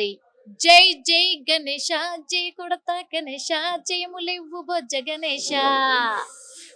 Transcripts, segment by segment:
నేను మరి. జై జై గణేష జై కొడత గణేష జయములివ్వు బొజ్జ గణేష.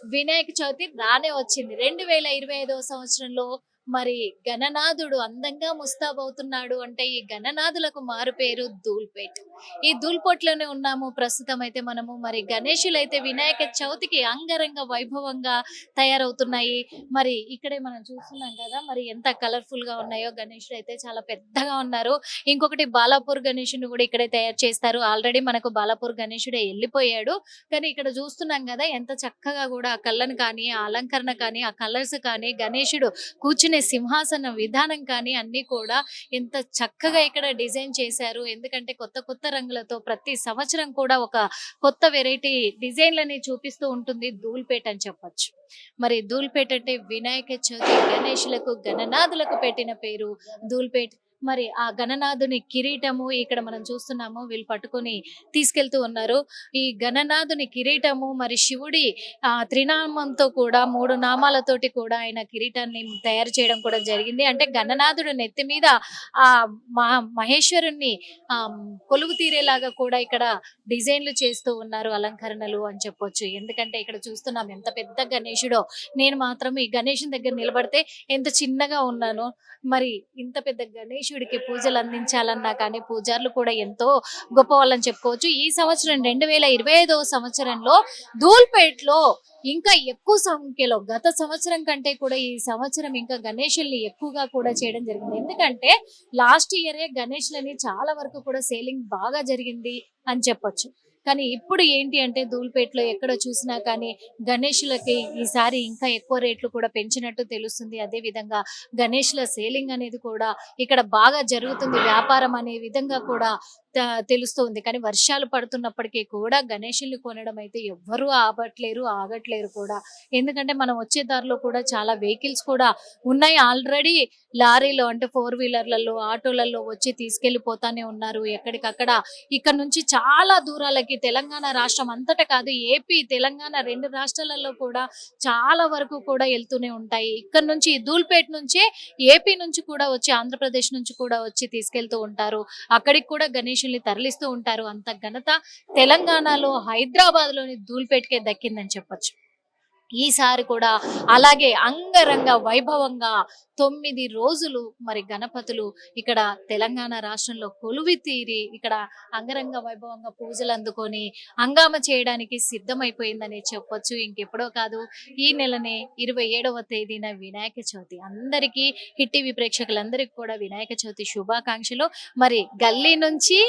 వినాయక చవితి రానే వచ్చింది. రెండు వేల ఇరవై ఐదవ సంవత్సరంలో మరి గణనాథుడు అందంగా ముస్తాబవుతున్నాడు అంటే ఈ గణనాథులకు మారు పేరు ధూల్పేట్. ఈ ధూల్పేట్లోనే ఉన్నాము. ప్రస్తుతం అయితే మనము మరి గణేషులు అయితే వినాయక చవితికి అంగరంగ వైభవంగా తయారవుతున్నాయి. మరి ఇక్కడే మనం చూస్తున్నాం కదా మరి ఎంత కలర్ఫుల్గా ఉన్నాయో గణేషుడు అయితే చాలా పెద్దగా ఉన్నారు. ఇంకొకటి బాలాపూర్ గణేషుని కూడా ఇక్కడే తయారు చేస్తారు. ఆల్రెడీ మనకు బాలాపూర్ గణేషుడే వెళ్ళిపోయాడు. కానీ ఇక్కడ చూస్తున్నాం కదా ఎంత చక్కగా కూడా ఆ కళ్ళను కానీ ఆ అలంకరణ కానీ ఆ కలర్స్ కానీ గణేషుడు కూర్చుని సింహాసన విధానం కానీ అన్ని కూడా ఎంత చక్కగా ఇక్కడ డిజైన్ చేశారు. ఎందుకంటే కొత్త కొత్త రంగులతో ప్రతి సంవత్సరం కూడా ఒక కొత్త వెరైటీ డిజైన్లని చూపిస్తూ ఉంటుంది ధూల్పేట్ అని చెప్పొచ్చు. మరి ధూల్పేట్ అంటే వినాయక చవితి గణేషులకు గణనాథులకు పెట్టిన పేరు ధూల్పేట్. మరి ఆ గణనాథుని కిరీటము ఇక్కడ మనం చూస్తున్నాము. వీళ్ళు పట్టుకొని తీసుకెళ్తూ ఉన్నారు. ఈ గణనాథుని కిరీటము మరి శివుడి ఆ త్రినామంతో కూడా మూడు నామాలతోటి కూడా ఆయన కిరీటాన్ని తయారు చేయడం కూడా జరిగింది. అంటే గణనాథుడు నెత్తి మీద ఆ మా మహేశ్వరుణ్ణి ఆ కొలువు తీరేలాగా కూడా ఇక్కడ డిజైన్లు చేస్తూ ఉన్నారు అలంకరణలు అని చెప్పొచ్చు. ఎందుకంటే ఇక్కడ చూస్తున్నాం ఎంత పెద్ద గణేశుడో నేను మాత్రం ఈ గణేషుని దగ్గర నిలబడితే ఎంత చిన్నగా ఉన్నాను. మరి ఇంత పెద్ద గణేష్ గణేశుడికి పూజలు అందించాలన్నా కానీ పూజారులు కూడా ఎంతో గొప్ప వాళ్ళని చెప్పుకోవచ్చు. ఈ సంవత్సరం రెండు వేల ఇరవై ఐదవ సంవత్సరంలో ధూల్పేట్లో ఇంకా ఎక్కువ సంఖ్యలో గత సంవత్సరం కంటే కూడా ఈ సంవత్సరం ఇంకా గణేషుల్ని ఎక్కువగా కూడా చేయడం జరిగింది. ఎందుకంటే లాస్ట్ ఇయరే గణేష్లని చాలా వరకు కూడా సేలింగ్ బాగా జరిగింది అని చెప్పొచ్చు. కానీ ఇప్పుడు ఏంటి అంటే ధూల్పేటలో ఎక్కడ చూసినా కానీ గణేషులకి ఈసారి ఇంకా ఎక్కువ రేట్లు కూడా పెంచినట్టు తెలుస్తుంది. అదే విధంగా గణేష్ల సేలింగ్ అనేది కూడా ఇక్కడ బాగా జరుగుతుంది. వ్యాపారం అనే విధంగా కూడా తెలుస్తుంది. కానీ వర్షాలు పడుతున్నప్పటికీ కూడా గణేషుల్ని కొనడం అయితే ఎవ్వరూ ఆపట్లేరు ఆగట్లేరు కూడా. ఎందుకంటే మనం వచ్చే దారిలో కూడా చాలా వెహికల్స్ కూడా ఉన్నాయి. ఆల్రెడీ లారీలో అంటే ఫోర్ వీలర్లలో ఆటోలలో వచ్చి తీసుకెళ్ళిపోతానే ఉన్నారు. ఎక్కడికక్కడ ఇక్కడ నుంచి చాలా దూరాలకి తెలంగాణ రాష్ట్రం అంతటా కాదు ఏపీ తెలంగాణ రెండు రాష్ట్రాలలో కూడా చాలా వరకు కూడా వెళ్తూనే ఉంటాయి. ఇక్కడ నుంచి దూల్పేట నుంచే ఏపీ నుంచి కూడా వచ్చి ఆంధ్రప్రదేశ్ నుంచి కూడా వచ్చి తీసుకెళ్తూ ఉంటారు. అక్కడికి కూడా గణేష్ గణేషుల్ని తరలిస్తూ ఉంటారు. అంత ఘనత తెలంగాణలో హైదరాబాద్లోని దూల్పేటకే దక్కిందని చెప్పొచ్చు. ఈసారి కూడా అలాగే అంగరంగ వైభవంగా తొమ్మిది రోజులు మరి గణపతులు ఇక్కడ తెలంగాణ రాష్ట్రంలో కొలువి తీరి ఇక్కడ అంగరంగ వైభవంగా పూజలు అందుకొని హంగామ చేయడానికి సిద్ధమైపోయిందని చెప్పొచ్చు. ఇంకెప్పుడో కాదు ఈ నెలనే ఇరవై ఏడవ తేదీన వినాయక చవితి. అందరికీ హిట్ టీవీ ప్రేక్షకులందరికీ కూడా వినాయక చవితి శుభాకాంక్షలు. మరి గల్లీ నుంచి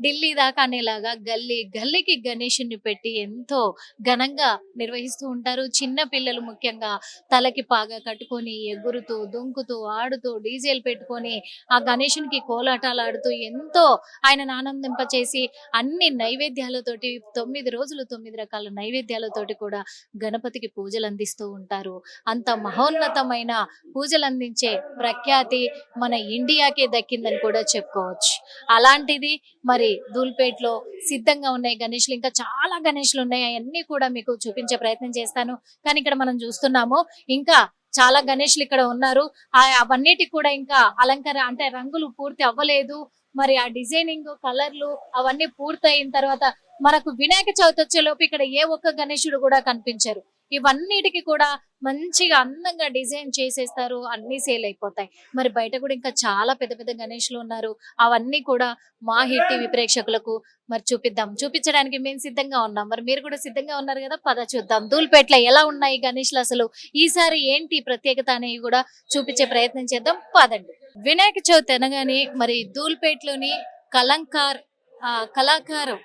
ఢిల్లీ దాకా అనేలాగా గల్లీ గల్లీకి గణేషుని పెట్టి ఎంతో ఘనంగా నిర్వహిస్తూ ఉంటారు. చిన్న పిల్లలు ముఖ్యంగా తలకి పాగా కట్టుకొని ఎగురుతూ దుంకుతూ ఆడుతూ డీజేలు పెట్టుకొని ఆ గణేషునికి కోలాటాలు ఆడుతూ ఎంతో ఆయనను ఆనందింపచేసి అన్ని నైవేద్యాలతోటి తొమ్మిది రోజులు తొమ్మిది రకాల నైవేద్యాలతోటి కూడా గణపతికి పూజలు అందిస్తూ ఉంటారు. అంత మహోన్నతమైన పూజలు అందించే ప్రఖ్యాతి మన ఇండియాకే దక్కిందని కూడా చెప్పుకోవచ్చు. అలాంటిది మరి ధూల్పేట్లో సిద్ధంగా ఉన్నాయి గణేష్లు. ఇంకా చాలా గణేష్లు ఉన్నాయి. అవన్నీ కూడా మీకు చూపించే ప్రయత్నం చేస్తాను. కానీ ఇక్కడ మనం చూస్తున్నాము ఇంకా చాలా గణేష్లు ఇక్కడ ఉన్నారు. ఆ అవన్నిటికి కూడా ఇంకా అలంకార అంటే రంగులు పూర్తి అవ్వలేదు. మరి ఆ డిజైనింగ్ కలర్లు అవన్నీ పూర్తయిన తర్వాత మనకు వినాయక చవితి వచ్చేలోపు ఇక్కడ ఏ ఒక్క గణేశుడు కూడా కనిపించరు. ఇవన్నిటికి కూడా మంచిగా అందంగా డిజైన్ చేసేస్తారు. అన్ని సేల్ అయిపోతాయి. మరి బయట కూడా ఇంకా చాలా పెద్ద పెద్ద గణేష్లు ఉన్నారు. అవన్నీ కూడా మా హిట్ టీవీ ప్రేక్షకులకు మరి చూపిద్దాం. చూపించడానికి మేము సిద్ధంగా ఉన్నాం. మరి మీరు కూడా సిద్ధంగా ఉన్నారు కదా? పద చూద్దాం. ధూల్పేటలో ఎలా ఉన్నాయి గణేష్లు అసలు? ఈసారి ఏంటి ప్రత్యేకత అనేవి కూడా చూపించే ప్రయత్నం చేద్దాం. పదండి. వినాయక చవితి అనగానే మరి ధూల్పేట్లోని కలంకార్ ఆ కళాకారం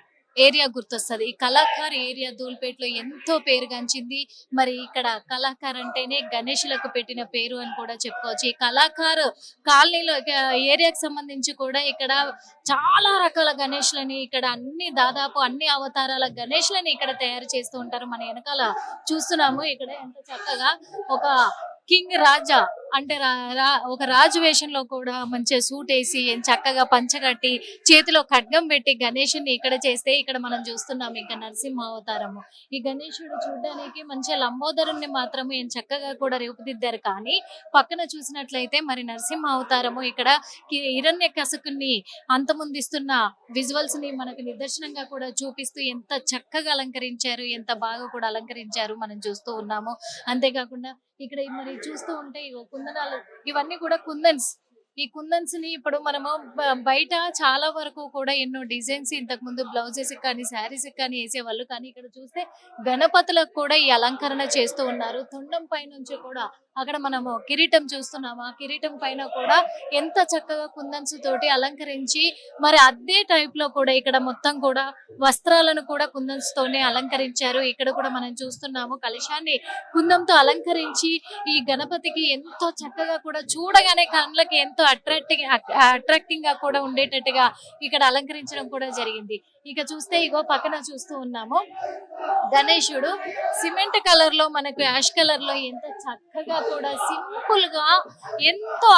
ఏరియా గుర్తొస్తుంది. ఈ కళాకార్ ఏరియా దూల్పేటలో ఎంతో పేరుగాంచింది మరి ఇక్కడ కళాకార్ అంటేనే గణేషులకు పెట్టిన పేరు అని కూడా చెప్పుకోవచ్చు. ఈ కళాకార్ కాలనీలో ఇక ఏరియాకి సంబంధించి కూడా ఇక్కడ చాలా రకాల గణేష్లని ఇక్కడ అన్ని దాదాపు అన్ని అవతారాల గణేష్లని ఇక్కడ తయారు చేస్తూ ఉంటారు. మన వెనకాల చూస్తున్నాము. ఇక్కడ ఎంత చక్కగా ఒక కింగ్ రాజా అంటే రా- ఒక రాజు వేషంలో కూడా మంచిగా సూట్ వేసి చక్కగా పంచగట్టి చేతిలో ఖడ్గం పెట్టి గణేషుని ఇక్కడ చేస్తే ఇక్కడ మనం చూస్తున్నాం ఇంకా నరసింహ అవతారము. ఈ గణేషుడు చూడడానికి మంచిగా లంబోదరుణ్ణి మాత్రమే ఏం చక్కగా కూడా రూపుదిద్దారు. కానీ పక్కన చూసినట్లయితే మరి నరసింహ అవతారము ఇక్కడ హిరణ్య కసుకుని అంతముందిస్తున్న విజువల్స్ని మనకు నిదర్శనంగా కూడా చూపిస్తూ ఎంత చక్కగా అలంకరించారు ఎంత బాగా కూడా అలంకరించారు మనం చూస్తూ ఉన్నాము. అంతేకాకుండా ఇక్కడ మరి చూస్తూ ఉంటే కుందనాలు ఇవన్నీ కూడా కుందన్స్. ఈ కుందన్స్ని ఇప్పుడు మనము బయట చాలా వరకు కూడా ఎన్నో డిజైన్స్ ఇంతకు ముందు బ్లౌజెస్ కానీ శారీస్ కానీ వేసేవాళ్ళు. కానీ ఇక్కడ చూస్తే గణపతులకు కూడా ఈ అలంకరణ చేస్తూ ఉన్నారు. తొండం పై నుంచి కూడా అక్కడ మనము కిరీటం చూస్తున్నాము? ఆ కిరీటం పైన కూడా ఎంత చక్కగా కుందన్స్ తోటి అలంకరించి మరి అదే టైప్లో కూడా ఇక్కడ మొత్తం కూడా వస్త్రాలను కూడా కుందన్స్ తోనే అలంకరించారు. ఇక్కడ కూడా మనం చూస్తున్నాము కలశాన్ని కుందంతో అలంకరించి ఈ గణపతికి ఎంతో చక్కగా కూడా చూడగానే కళ్ళకి ఎంతో అట్రాక్టింగ్ అట్రాక్టింగ్గా కూడా ఉండేటట్టుగా ఇక్కడ అలంకరించడం కూడా జరిగింది. ఇక చూస్తే ఇగో పక్కన చూస్తూ ఉన్నాము. గణేశుడు సిమెంట్ కలర్లో మనకు యాష్ కలర్లో ఎంత చక్కగా కూడా సింపుల్గా ఎంతో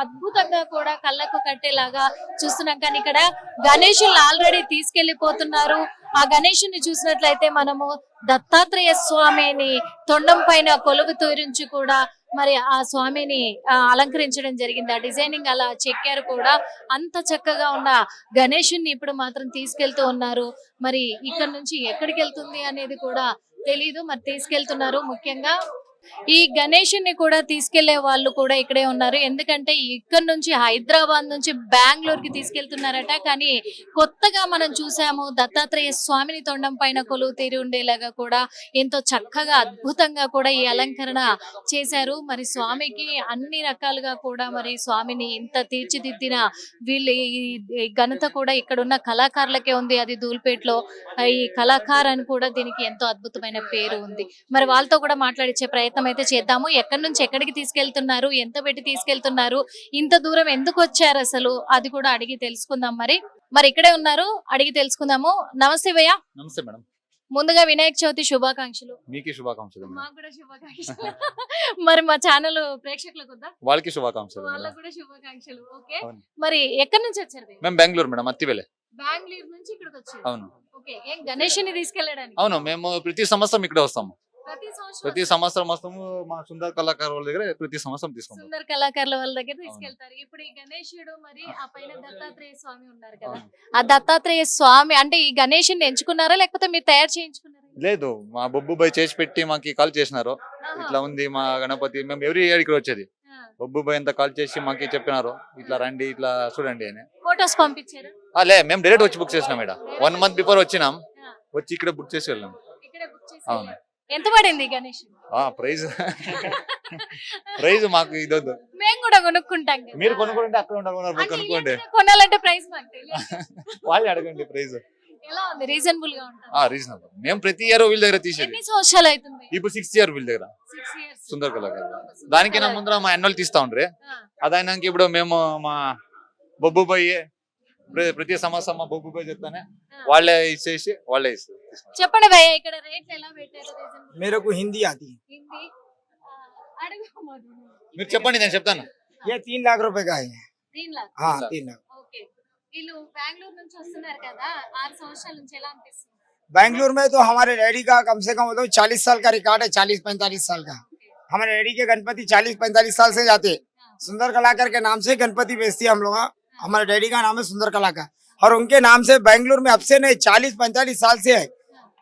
అద్భుతంగా కూడా కళ్ళకు కట్టేలాగా చూస్తున్నాం. కానీ ఇక్కడ గణేషులు ఆల్రెడీ తీసుకెళ్ళిపోతున్నారు ఆ గణేషుని చూసినట్లయితే మనము దత్తాత్రేయ స్వామిని తొండం పైన కొలువు తూరించి కూడా మరి ఆ స్వామిని అలంకరించడం జరిగింది. ఆ డిజైనింగ్ అలా చెక్కారు కూడా. అంత చక్కగా ఉన్న గణేషుని ఇప్పుడు మాత్రం తీసుకెళ్తూ ఉన్నారు. మరి ఇక్కడ నుంచి ఎక్కడికి వెళ్తుంది అనేది కూడా తెలీదు. మరి తీసుకెళ్తున్నారు. ముఖ్యంగా ఈ గణేషుని కూడా తీసుకెళ్ళే వాళ్ళు కూడా ఇక్కడే ఉన్నారు. ఎందుకంటే ఇక్కడ నుంచి హైదరాబాద్ నుంచి బెంగళూరు కి తీసుకెళ్తున్నారట. కానీ కొత్తగా మనం చూసాము దత్తాత్రేయ స్వామిని తొండం పైన కొలువు తీరి ఉండేలాగా కూడా ఎంతో చక్కగా అద్భుతంగా కూడా ఈ అలంకరణ చేశారు. మరి స్వామికి అన్ని రకాలుగా కూడా మరి స్వామిని ఇంత తీర్చిదిద్దిన వీళ్ళు ఈ- ఘనత కూడా ఇక్కడ ఉన్న కళాకారులకే ఉంది. అది దూల్పేటలో ఈ కళాకారు అని కూడా దీనికి ఎంతో అద్భుతమైన పేరు ఉంది. మరి వాళ్ళతో కూడా మాట్లాడించే ప్రయత్నం అయితే చేద్దాము. ఎక్కడి నుంచి ఎక్కడికి తీసుకెళ్తున్నారు? ఎంత పెట్టి తీసుకెళ్తున్నారు? ఇంత దూరం ఎందుకు వచ్చారు అసలు? అది కూడా అడిగి తెలుసుకుందాం మరి. మరి ఇక్కడే ఉన్నారు. అడిగి తెలుసుకుందాము. నమస్తే భయ్య. నమస్తే మేడం. ముందుగా వినాయక చవితి శుభాకాంక్షలు. మీకు శుభాకాంక్షలు మేడం. మాకు కూడా శుభాకాంక్షలు. మరి మా ఛానల్ ప్రేక్షకులకు వాళ్ళకి శుభాకాంక్షలు వాళ్ళకు కూడా శుభాకాంక్షలు. ఓకే. మరి ఎక్కడి నుంచి వచ్చారు? మేము బెంగళూరు మేడం అత్తివేలే. బెంగళూరు నుంచి ఇక్కడికి వచ్చారు. అవును. ఓకే. ఏం గణేష్ని తీసుకెళ్ళడానికి? అవును మేము ప్రతి సంవత్సరం ఇక్కడ వస్తాము. ప్రతి సంవత్సరం వస్తాము మా సుందర్ కళాకారు వాళ్ళ దగ్గర ప్రతి సంవత్సరం తీసుకుంటాం. సుందర కళాకారుల వాళ్ళ దగ్గర తీసుకెళ్తారు. ఇప్పుడు ఈ గణేశుడు మరి ఆ పైన దత్తాత్రేయ స్వామి ఉన్నారు కదా. ఆ దత్తాత్రేయ స్వామి అంటే ఈ గణేషుని ఎంచుకున్నారా? లేకపోతే మీరు తయారు చేయించుకున్నారా? లేదు మా బొబ్బు బాయ్ చేసి పెట్టి మాకు కాల్ చేసినారు. ఇట్లా ఉంది మా గణపతి మేము ఎవ్రీ ఇయర్ ఇక్కడ వచ్చేది. బొబ్బు బాయ్ అంతా కాల్ చేసి మాకు చెప్పినారు ఇట్లా రండి ఇట్లా చూడండి అని. ఫొటోస్ పంపించారు? లే మేము డైరెక్ట్ వచ్చి బుక్ చేసినాం ఇక్కడ. వన్ మంత్ బిఫోర్ వచ్చినాం. వచ్చి ఇక్కడ బుక్ చేసి వెళ్ళాం. ఇక్కడే బుక్ చేసి అవును. ఎంత పడింది గణేష్? ఆ ప్రైజ్. ప్రైజ్ మాకు ఇదొద్దు మేము కూడా కొనుక్కుంటాం. మీరు కొనుక్కుంటే అక్కడ ఉండాలి కొనుక్కోండి. కొనాలంటే ప్రైస్ మాకు వాళ్ళే అడగండి ప్రైజ్. ఎలా ఉంది? రీజనబుల్గా ఉంటుంది? ఆ రీజనబుల్. మేము ప్రతి ఇయర్ వీళ్ళ దగ్గర తీసేది. ఎన్ని సంవత్సరాలు అవుతుంది? ఇప్పుడు సిక్స్త్ ఇయర్ వీళ్ళ దగ్గర. సిక్స్ సుందర్ కళాకారు దానికైనా ముందర మా అన్నులు తీస్తా ఉండ్రి. అదైనాక ఇప్పుడు మేము మా బొబ్బు ప్ర- ప్రతి సంవత్సరం మా బొబ్బు బాయ్ చెప్తానే వాళ్ళే ఇచ్చేసి వాళ్ళే ఇస్తారు చెప్పండి భయ్య ఇక్కడ రేట్లు ఎలా పెట్టారు రీజనబుల్ मेरे को हिंदी आती है హిందీ ఆ, అడుగు మధు. మీరు చెప్పండి నేను చెప్తాను ये तीन लाख रुपए का है దీని లాగా हाँ लाख। तीन लाख ఓకే వీళ్ళు బెంగళూరు నుంచి వస్తున్నారు కదా ఆరు సంవత్సరాల నుంచి ఎలా అనిపిస్తుంది बैंगलोर में तो हमारे डैडी का कम से कम तो चालीस साल का रिकॉर्ड है चालीस पैंतालीस साल का हमारे डैडी के गणपति चालीस पैंतालीस साल से जाते हैं। सुंदर कलाकार के नाम से गणपति बेचती है हम लोग हाँ। हमारे डैडी का नाम है सुंदर कलाकार और उनके नाम से बैंगलोर में अब से नहीं चालीस पैंतालीस साल से है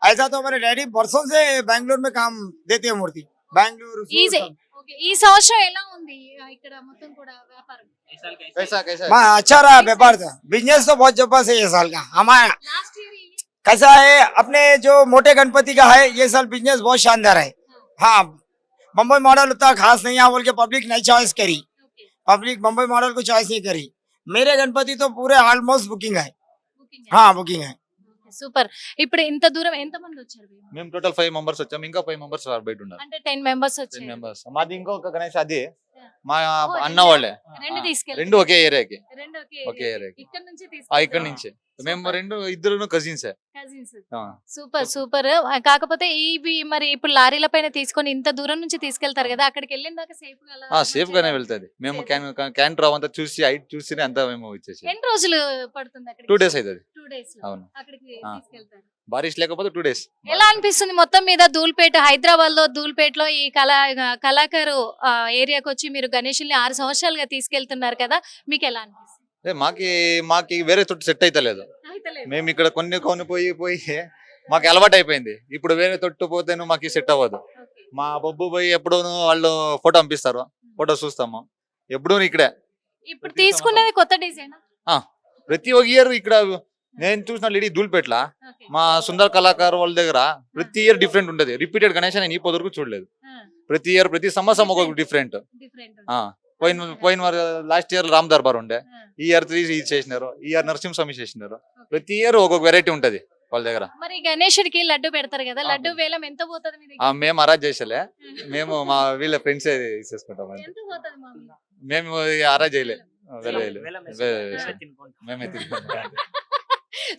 ऐसा तो हमारे डैडी बरसों से बैंगलोर में काम देते हैं मूर्ति बैंगलोर ఈజీ ఓకే ఈ సంవత్సరం ఎలా ఉంది ఇక్కడ మొత్తం కూడా వ్యాపారం కైసా కైసా हाँ, अच्छा रहा व्यापार था बिजनेस तो बहुत जबरदस्त है ये साल का हमारा లాస్ట్ ఇయర్ कैसा है अपने जो मोटे गणपति का है ये साल बिजनेस बहुत शानदार है हाँ बम्बई मॉडल उतना खास नहीं है बोल के पब्लिक नहीं चॉइस करी ఓకే पब्लिक बम्बई मॉडल को चॉइस नहीं करी मेरे गणपति तो पूरे ऑलमोस्ट बुकिंग है బుకింగ్ हाँ बुकिंग है సూపర్ ఇప్పుడు ఇంత దూరం ఎంత మంది వచ్చారు మీరు? మేము టోటల్ ఫైవ్ మెంబర్స్ వచ్చాం ఇంకా ఫైవ్ మెంబర్స్ బయట ఉన్నారు అంటే టెన్ మెంబర్స్ టెన్ వచ్చారు మెంబర్స్ మాది ఇంకొక గణేష్ అది మా అన్న వాళ్ళే రెండు తీసుకెళ్ళి. రెండు ఒకే ఏరియాకి. రెండు ఒకే. ఏరియాకి. ఇక్కడ నుంచి ఆ ఇక్కడ నుంచి. మేము రెండు ఇద్దరు కజిన్స్. Super super. కాకపోతే ఇవి మరి ఇప్పుడు లారీల పైన తీసుకొని ఇంత దూరం నుంచి తీసుకెళ్తారు కదా అక్కడికి వెళ్ళిన దాకా సేఫ్గా సేఫ్ గానే వెళ్తది. మేము క్యాన్ క్యాన్ రావు అంతా చూసి హైట్ చూసి అంతా మేము ఇచ్చేసి ఎన్ని రోజులు పడుతుంది అక్కడ టూ డేస్ అవుతుంది డేస్ అవును. అక్కడికి ఆ. తీసుకెళ్తారు. బారిష్ లేకపోతే టూ డేస్. ఎలా అనిపిస్తుంది మొత్తం మీద ధూల్పేట హైదరాబాద్లో ధూల్పేట లో ఈ కళా కళాకారు ఏరియాకి వచ్చి మీరు గణేషుల్ని ఆరు సంవత్సరాలుగా తీసుకెళ్తున్నారు కదా మీకు ఎలా అనిపిస్తుంది? మాకి మాకి వేరే తోటి సెట్ అయితే అయితలేదు. మేము ఇక్కడ కొన్ని కొన్ని పోయి పోయి మాకు అలవాటు అయిపోయింది ఇప్పుడు వేరే తొట్టు పోతేను మాకు సెట్ అవ్వదు. మా బొబ్బు పోయి ఎప్పుడు వాళ్ళు ఫోటో పంపిస్తారు. ఫోటో చూస్తాము. ఎప్పుడు ఇక్కడే. ఇప్పుడు తీసుకునేది కొత్త డిజైన్? ప్రతి ఒక్క ఇయర్ ఇక్కడ నేను చూసిన లేడీ దూల్పేట్ల మా సుందర్ కళాకారు వాళ్ళ దగ్గర ప్రతి ఇయర్ డిఫరెంట్ ఉంటది. రిపీటెడ్ గణేష్ నేను ఈ పొదరకు చూడలేదు. ప్రతి ఇయర్ ప్రతి సంవత్సరం ఒక డిఫరెంట్. డిఫరెంట్. పోయిన పోయిన లాస్ట్ ఇయర్ రామ్ దర్బార్ ఉండే. ఈ ఇయర్ త్రీ ఇది చేసినారు. ఈ ఇయర్ నరసింహస్వామి చేసినారు. ప్రతి ఇయర్ ఒక్కొక్క వెరైటీ ఉంటది వాళ్ళ దగ్గర. మరి గణేషుడికి లడ్డు పెడతారు కదా. లడ్డు వేలం ఎంత పోతుంది మీ ఆ, దగ్గర? మేము అరాజ్ చేసలే. మేము మా వీళ్ళ ఫ్రెండ్స్ పోతుంది మామీ మేము అరాజ్ చేయలే. తినుకుంటాం.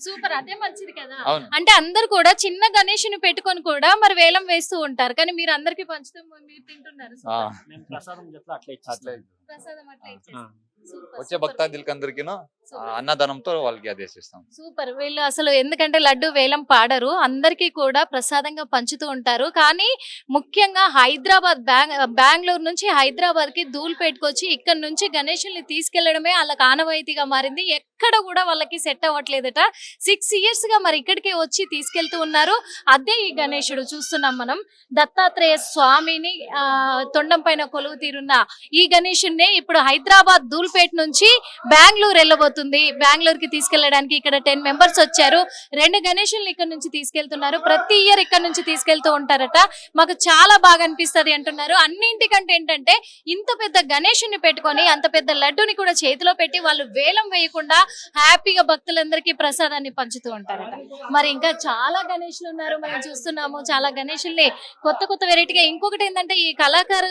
సూపర్. అదే మంచిది కదా. అంటే అందరు కూడా చిన్న గణేషుని పెట్టుకొని కూడా మరి వేలం వేస్తూ ఉంటారు. కానీ మీరు అందరికి పంచుతూ మీరు తింటున్నారు. ఆ, సూపర్. మేము ప్రసాదం అట్లా ప్రసాదం అట్లా వచ్చే సూపర్. భక్తాదులకి అందరికీను ఆ, సూపర్. అన్నదానంతో వాళ్ళకి అదే చేస్తాం సూపర్ వీళ్ళు అసలు ఎందుకంటే లడ్డు వేలం పాడరు. అందరికీ కూడా ప్రసాదంగా పంచుతూ ఉంటారు. కానీ ముఖ్యంగా హైదరాబాద్ బెంగళూరు నుంచి హైదరాబాద్కి ధూల్పేటకొచ్చి ఇక్కడ నుంచి గణేషుల్ని తీసుకెళ్ళడమే వాళ్ళకి ఆనవాయితీగా మారింది. ఎక్కడ కూడా వాళ్ళకి సెట్ అవ్వట్లేదట. సిక్స్ ఇయర్స్గా మరి ఇక్కడికి వచ్చి తీసుకెళ్తూ ఉన్నారు. అదే ఈ గణేశుడు చూస్తున్నాం మనం. దత్తాత్రేయ స్వామిని ఆ తొండం పైన కొలువు తీరున్న ఈ గణేశుడిని ఇప్పుడు హైదరాబాద్ ధూల్పేట నుంచి బెంగళూరు వెళ్ళబోతుంది. బెంగళూరు కి తీసుకెళ్ళడానికి ఇక్కడ టెన్ మెంబర్స్ వచ్చారు. రెండు గణేషుల్ని ఇక్కడ నుంచి తీసుకెళ్తున్నారు. ప్రతి ఇయర్ ఇక్కడ నుంచి తీసుకెళ్తూ ఉంటారట. మాకు చాలా బాగా అనిపిస్తది అంటున్నారు. అన్నింటికంటే ఏంటంటే ఇంత పెద్ద గణేషుని పెట్టుకొని అంత పెద్ద లడ్డుని కూడా చేతిలో పెట్టి వాళ్ళు వేలం వేయకుండా హ్యాపీగా భక్తులందరికీ ప్రసాదాన్ని పంచుతూ ఉంటారట. మరి ఇంకా చాలా గణేషులు ఉన్నారు. మనం చూస్తున్నాము చాలా గణేషుల్ని. కొత్త కొత్త వెరైటీగా ఇంకొకటి ఏంటంటే ఈ కళాకారు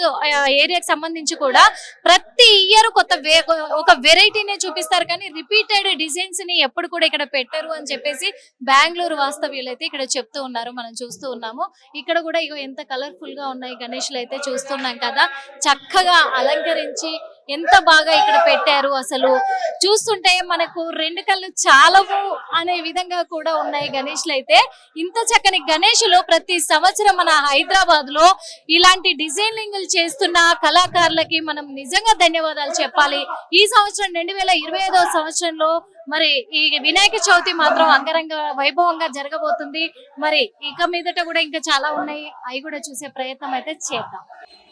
ఏరియాకి సంబంధించి కూడా ప్రతి ఇయర్ కొత్త వే- ఒక వెరైటీనే చూపిస్తారు కానీ రిపీటెడ్ డిజైన్స్ని ఎప్పుడు కూడా ఇక్కడ పెట్టరు అని చెప్పేసి బెంగళూరు వాస్తవ్యులు అయితే ఇక్కడ చెప్తూ ఉన్నారు. మనం చూస్తూ ఉన్నాము. ఇక్కడ కూడా ఇగో ఎంత కలర్ఫుల్గా ఉన్నాయి గణేష్లు అయితే చూస్తున్నాం కదా. చక్కగా అలంకరించి ఎంత బాగా ఇక్కడ పెట్టారు అసలు? చూస్తుంటే మనకు రెండు కళ్ళు చాలవు అనే విధంగా కూడా ఉన్నాయి గణేష్లు అయితే. ఇంత చక్కని గణేషులు ప్రతి సంవత్సరం మన హైదరాబాద్లో ఇలాంటి డిజైనింగ్లు చేస్తున్న కళాకారులకి మనం నిజంగా ధన్యవాదాలు చెప్పాలి. ఈ సంవత్సరం రెండు వేల ఇరవై ఐదవ సంవత్సరంలో మరి ఈ వినాయక చవితి మాత్రం అంగరంగ వైభవంగా జరగబోతుంది. మరి ఇక మీదట కూడా ఇంకా చాలా ఉన్నాయి. అవి కూడా చూసే ప్రయత్నం అయితే చేద్దాం.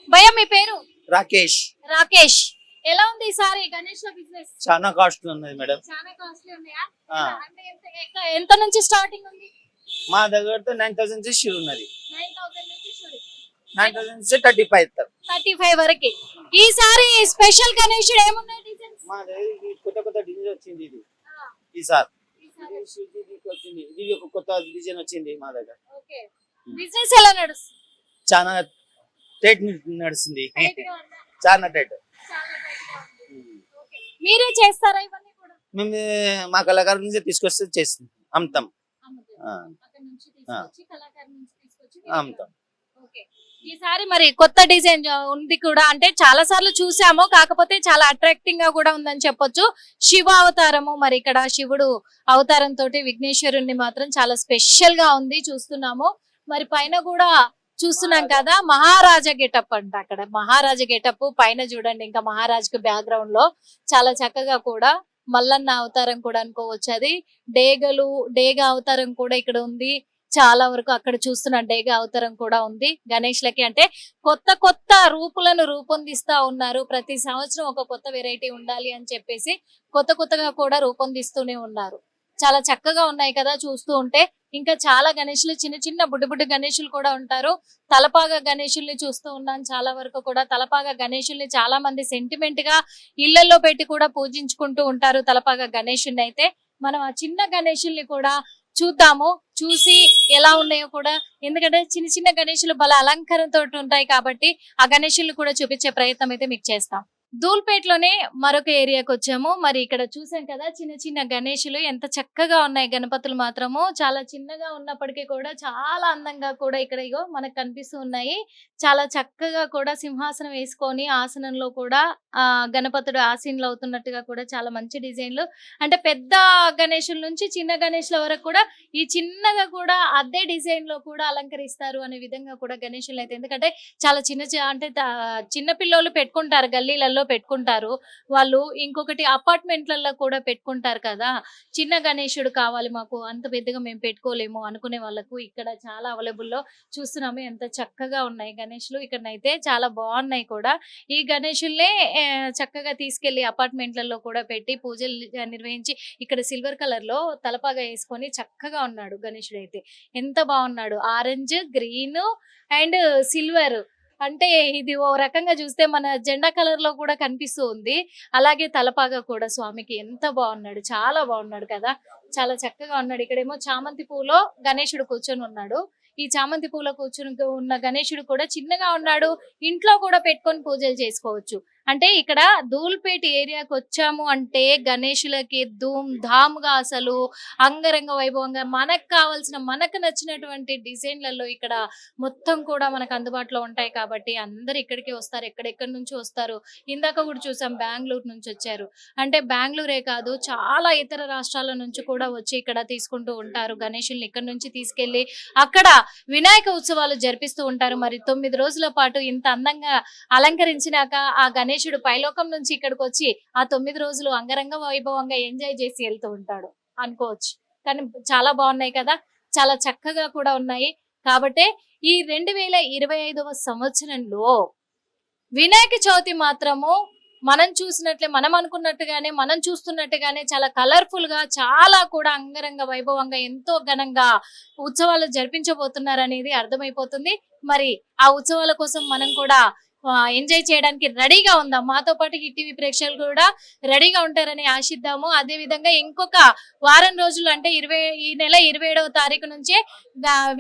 భయ మీ పేరు? రాకేష్. రాకేష్. ఎలా ఉంది ఈసారి గణేష్ బిజినెస్ చాలా కాస్ట్ ఉన్నది మేడం. చాలా కాస్ట్లీ ఉన్నాయా? అంటే ఎంత ఎంత నుంచి స్టార్టింగ్ ఉంది? మా దగ్గరతో నైన్ థౌసండ్ నుంచి షూర్ ఉన్నది. నైన్ థౌసండ్ నుంచి నైన్ థౌసండ్ నుంచి థర్టీ ఫైవ్ ఇస్తారు థర్టీ ఫైవ్ వరకు ఈసారి స్పెషల్ గణేషుడు ఏమున్నాయి డిజైన్స్ మా దగ్గర ఇది కొత్త కొత్త డిజైన్ వచ్చింది ఇది. ఈసారి ఇది దీనికి వచ్చింది. ఇది ఒక కొత్త డిజైన్ వచ్చింది మా దగ్గర. ఓకే. బిజినెస్ ఎలా నడుస్తుంది? చాలా టైట్ నడుస్తుంది. Tight గా ఉందా? చాలా టైట్ చాలా tight గా ఉంది. Okay. మీరే చేస్తారా ఇవన్నీ కూడా? మేము మా కళాకారు నుంచి తీసుకొస్తే చేస్తాం. అమ్ముతాం. అమ్ముతాం. ఓకే. ఈసారి మరి కొత్త డిజైన్ ఉంది కూడా. అంటే చాలా సార్లు చూసాము. కాకపోతే చాలా అట్రాక్టింగ్గా కూడా ఉందని చెప్పొచ్చు. శివ అవతారము మరి ఇక్కడ శివుడు అవతారం తోటి విఘ్నేశ్వరుణ్ణి మాత్రం చాలా స్పెషల్గా ఉంది చూస్తున్నాము. మరి పైన కూడా చూస్తున్నాం కదా మహారాజా గెటప్ అంట అక్కడ. మహారాజా గెటప్ పైన చూడండి ఇంకా మహారాజుకి బ్యాక్గ్రౌండ్లో చాలా చక్కగా కూడా మల్లన్న అవతారం కూడా అనుకోవచ్చు. అది డేగలు డేగ అవతారం కూడా ఇక్కడ ఉంది. చాలా వరకు అక్కడ చూస్తున్న డేగ అవతారం కూడా ఉంది. గణేష్లకి అంటే కొత్త కొత్త రూపులను రూపొందిస్తా ఉన్నారు. ప్రతి సంవత్సరం ఒక కొత్త వెరైటీ ఉండాలి అని చెప్పేసి కొత్త కొత్తగా కూడా రూపొందిస్తూనే ఉన్నారు. చాలా చక్కగా ఉన్నాయి కదా చూస్తూ ఉంటే. ఇంకా చాలా గణేషులు చిన్న చిన్న బుడ్డు బుడ్డు గణేషులు కూడా ఉంటారు. తలపాగా గణేషుల్ని చూస్తూ ఉన్నాను చాలా వరకు కూడా. తలపాగా గణేషుల్ని చాలా మంది సెంటిమెంట్గా ఇళ్ళలో పెట్టి కూడా పూజించుకుంటూ ఉంటారు తలపాగా గణేషుల్ని అయితే. మనం ఆ చిన్న గణేషుల్ని కూడా చూద్దాము చూసి ఎలా ఉన్నాయో కూడా. ఎందుకంటే చిన్న చిన్న గణేషులు బల అలంకరణతో ఉంటాయి కాబట్టి ఆ గణేషుల్ని కూడా చూపించే ప్రయత్నం అయితే మీకు చేస్తాం. ధూల్పేటలోనే మరొక ఏరియాకి వచ్చాము మరి ఇక్కడ చూసాం కదా చిన్న చిన్న గణేషులు ఎంత చక్కగా ఉన్నాయి. గణపతులు మాత్రము చాలా చిన్నగా ఉన్నప్పటికీ కూడా చాలా అందంగా కూడా ఇక్కడ ఇగో మనకు కనిపిస్తూ ఉన్నాయి. చాలా చక్కగా కూడా సింహాసనం వేసుకొని ఆసనంలో కూడా ఆ గణపతుడు ఆసీనులు అవుతున్నట్టుగా కూడా చాలా మంచి డిజైన్లు. అంటే పెద్ద గణేషుల నుంచి చిన్న గణేషుల వరకు కూడా ఈ చిన్నగా కూడా అదే డిజైన్లో కూడా అలంకరిస్తారు అనే విధంగా కూడా గణేషులు అయితే ఎందుకంటే చాలా చిన్న అంటే చిన్న పిల్లోళ్ళు పెట్టుకుంటారు గల్లీలలో. పెట్టుకుంటారు. వాళ్ళు ఇంకొకటి అపార్ట్మెంట్లలో కూడా పెట్టుకుంటారు కదా. చిన్న గణేశుడు కావాలి మాకు అంత పెద్దగా మేము పెట్టుకోలేము అనుకునే వాళ్ళకు ఇక్కడ చాలా అవైలబుల్లో చూస్తున్నాము. ఎంత చక్కగా ఉన్నాయి గణేషులు. ఇక్కడనైతే చాలా బాగున్నాయి కూడా. ఈ గణేషుల్నే చక్కగా తీసుకెళ్ళి అపార్ట్మెంట్లలో కూడా పెట్టి పూజలు నిర్వహించి ఇక్కడ సిల్వర్ కలర్లో తలపాగా వేసుకొని చక్కగా ఉన్నాడు గణేషుడు అయితే ఎంత బాగున్నాడు. Orange green and silver. అంటే ఇది ఓ రకంగా చూస్తే మన జెండా కలర్లో కూడా కనిపిస్తూ ఉంది. అలాగే తలపాగా కూడా స్వామికి ఎంత బాగున్నాడు చాలా బాగున్నాడు కదా. చాలా చక్కగా ఉన్నాడు. ఇక్కడేమో చామంతి పూలో గణేశుడు కూర్చొని ఉన్నాడు. ఈ చామంతి పూల కూర్చొని ఉన్న గణేశుడు కూడా చిన్నగా ఉన్నాడు. ఇంట్లో కూడా పెట్టుకొని పూజలు చేసుకోవచ్చు. అంటే ఇక్కడ ధూల్పేట ఏరియాకి వచ్చాము అంటే గణేషులకి ధూమ్ ధామ్గా అసలు అంగరంగ వైభవంగా మనకు కావాల్సిన మనకు నచ్చినటువంటి డిజైన్లలో ఇక్కడ మొత్తం కూడా మనకు అందుబాటులో ఉంటాయి కాబట్టి అందరు ఇక్కడికి వస్తారు ఎక్కడెక్కడి నుంచి వస్తారు. ఇందాక కూడా చూసాం బెంగళూరు నుంచి వచ్చారు. అంటే బెంగళూరే కాదు చాలా ఇతర రాష్ట్రాల నుంచి కూడా వచ్చి ఇక్కడ తీసుకుంటూ ఉంటారు. గణేషుల్ని ఇక్కడ నుంచి తీసుకెళ్ళి అక్కడ వినాయక ఉత్సవాలు జరిపిస్తూ ఉంటారు. మరి తొమ్మిది రోజుల పాటు ఇంత అందంగా అలంకరించినాక ఆ గణేశుడు పైలోకం నుంచి ఇక్కడికి వచ్చి ఆ తొమ్మిది రోజులు అంగరంగ వైభవంగా ఎంజాయ్ చేసి వెళ్తూ ఉంటాడు. అనుకోవచ్చు. కానీ చాలా బాగున్నాయి కదా. చాలా చక్కగా కూడా ఉన్నాయి. కాబట్టే ఈ రెండు వేల ఇరవై ఐదవ సంవత్సరంలో వినాయక చవితి మాత్రము మనం చూసినట్లే మనం అనుకున్నట్టుగానే మనం చూస్తున్నట్టుగానే చాలా కలర్ఫుల్గా చాలా కూడా అంగరంగ వైభవంగా ఎంతో ఘనంగా ఉత్సవాలు జరిపించబోతున్నారు అనేది అర్థమైపోతుంది. మరి ఆ ఉత్సవాల కోసం మనం కూడా ఎంజాయ్ చేయడానికి రెడీగా ఉందాం. మాతో పాటు హిట్ టీవీ ప్రేక్షకులు కూడా రెడీగా ఉంటారని ఆశిద్దాము. అదే విధంగా ఇంకొక వారం రోజులు అంటే ఇరవై ఈ నెల ఇరవై ఏడవ తారీఖు నుంచే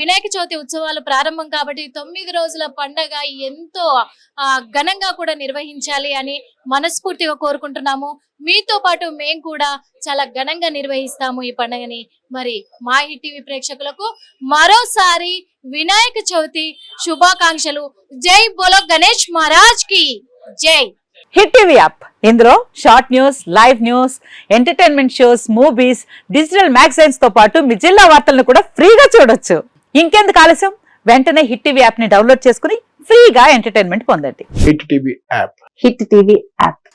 వినాయక చవితి ఉత్సవాలు ప్రారంభం కాబట్టి తొమ్మిది రోజుల పండగ ఎంతో ఘనంగా కూడా నిర్వహించాలి అని మనస్ఫూర్తిగా కోరుకుంటున్నాము. మీతో పాటు మేము కూడా చాలా ఘనంగా నిర్వహిస్తాము ఈ పండుగని. మరి మా హిట్ టీవీ ప్రేక్షకులకు మరోసారి వినాయక చవితి శుభాకాంక్షలు. జై బోలో గణేష్ మహారాజ్కి జై. Hit TV app. ఇందులో short news live news entertainment shows movies digital మ్యాగజైన్స్తో పాటు మీ జిల్లా వార్తలను కూడా ఫ్రీగా చూడొచ్చు. ఇంకెందుకు ఆలస్యం? వెంటనే హిట్ టీవీ యాప్ని డౌన్లోడ్ చేసుకుని ఫ్రీగా ఎంటర్టైన్మెంట్ పొందండి. Hit TV app. Hit TV app.